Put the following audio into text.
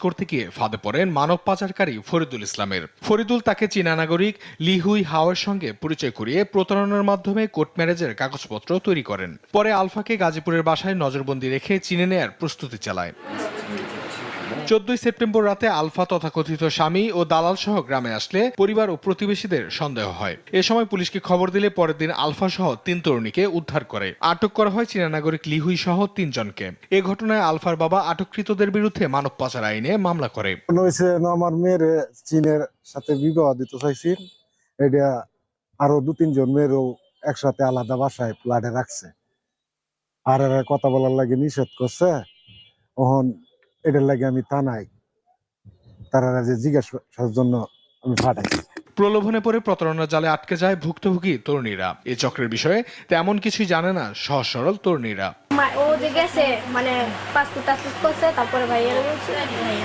করতে গিয়ে ফাঁদে পড়েন মানব পাচারকারী ফরিদুল ইসলামের। ফরিদুল তাকে চীনা নাগরিক লিহুই হাওয়ের সঙ্গে পরিচয় করিয়ে প্রতারণার মাধ্যমে কোর্ট ম্যারেজের কাগজপত্র তৈরি করেন। পরে আলফাকে গাজীপুরের বাসায় নজরবন্দি রেখে চিনে নেয়ার প্রস্তুতি চালায়। চোদ্দই সেপ্টেম্বর রাতে আলফা তথাকথিত স্বামী ও দালাল সহ গ্রামে আসলে পরিবার ও প্রতিবেশীদের সন্দেহ হয়। এ সময় পুলিশকে খবর দিলে পরের দিন আলফা সহ তিন তরুণীকে উদ্ধার করে। আটক করা হয় চীনা নাগরিক লিহুই সহ তিনজনকে। এ ঘটনায় আলফার বাবা আটককৃতদের বিরুদ্ধে মানব পাচার আইনে মামলা করে। আমার মেয়ের চীনের সাথে বিবাহ দিতে চাইছি। এটা আরও দু তিনজন মেয়েরও একসাথে আলাদা বাসায় ফ্ল্যাটে রাখছে। আর এরা কথা বলার লাগে নিষেধ করছে। ওহন এটার লাগে আমি থানায় তারা যে জিজ্ঞাসার জন্য আমি পাঠাইছি প্রলোভনে পড়ে প্রতারণার জালে আটকে যায় ভুক্তভোগী তরুণীরা। এ চক্রের বিষয়ে তেমন কিছুই জানে না সহজ সরল তরুণীরা ও যে গেছে মানে পাসপোর্ট টাসপোর্ট করছে তারপরে ভাইয়ের বলছে